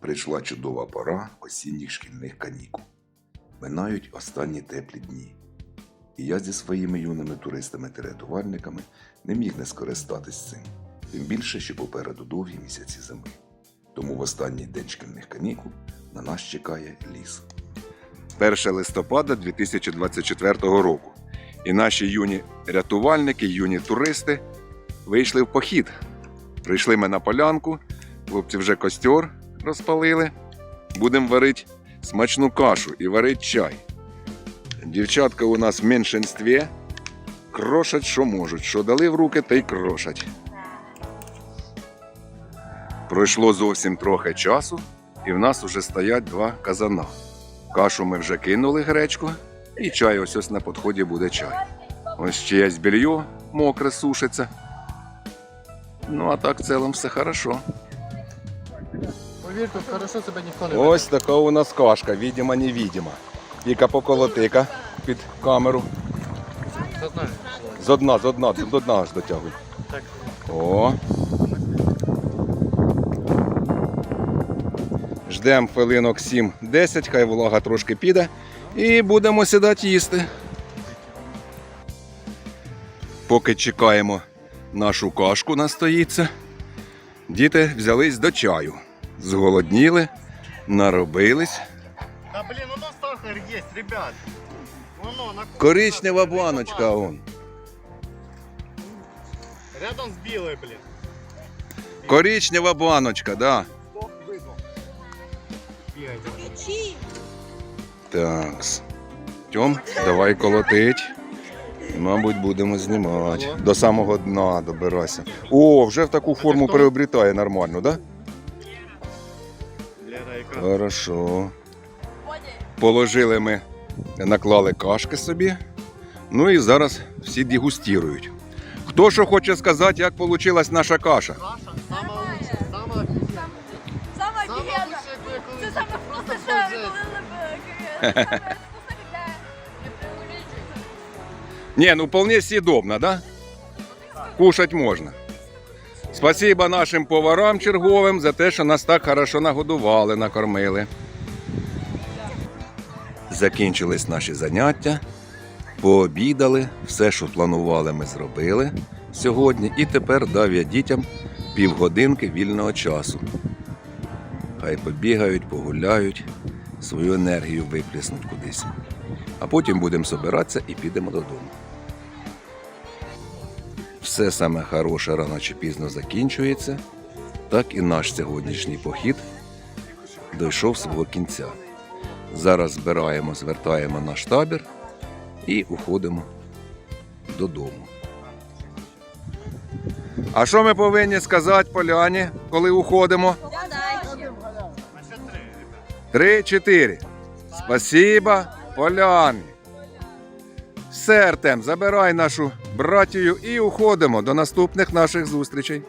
Прийшла чудова пора осінніх шкільних канікул. Минають останні теплі дні. І я зі своїми юними туристами та рятувальниками не міг не скористатись цим, тим більше, що попереду довгі місяці зими. Тому в останній день шкільних канікул на нас чекає ліс. 1 листопада 2024 року. І наші юні рятувальники, юні туристи вийшли в похід. Прийшли ми на полянку, хлопці вже костер розпалили. Будемо варити смачну кашу і варити чай. Дівчатка у нас в меншинстві. Крошать, що можуть. Що дали в руки, та й крошать. Пройшло зовсім трохи часу, і в нас уже стоять два казана. Кашу ми вже кинули гречку, і чай ось ось на підході буде чай. Ось чиясь белье мокре сушиться. Ну, а так в цілому все хорошо. Повір, тут хорошо себе ніхто не Ось така у нас кашка, відіма невідіма. Віка поколотика під камеру. Це знаєш. З одна, з одна, до дна аж дотягуй. Так. О. Ждемо хвилинок 7-10, хай волога трошки піде. І будемо сідати їсти. Поки чекаємо нашу кашку настоїться, діти взялись до чаю. Зголодніли, наробились. Да блін, воно сахар є, ребят. Воно на Коричнева баночка он. Рядом з білою, блін. Коричнева баночка, да. Бігайте. Такс. Тьом, давай колотить. Мабуть, будемо знімати. До самого дна добирайся. О, вже в таку форму хто? приобретає нормально, да? Хорошо. Положили ми, наклали кашки собі. Ну і зараз всі дегустірують. Хто що хоче сказати, як вийшла наша каша? Каша сама лучша, сама офігенна. Сама офігенна. Це саме просто що коли Саме не ну вполне съедобно, да? Кушать можна. Спасибо нашим поварам черговим за те, що нас так хорошо нагодували, накормили. Закінчились наші заняття, пообідали, все, що планували, ми зробили сьогодні. І тепер дав я дітям півгодинки вільного часу. Хай побігають, погуляють, свою енергію виплеснуть кудись. А потім будемо збиратися і підемо додому. Все саме хороше рано чи пізно закінчується, так і наш сьогоднішній похід дійшов свого кінця. Зараз збираємо, звертаємо наш табір і уходимо додому. А що ми повинні сказати поляні, коли уходимо? Три-чотири. Спасибо, поляні. Все, забирай нашу братію і уходимо до наступних наших зустрічей.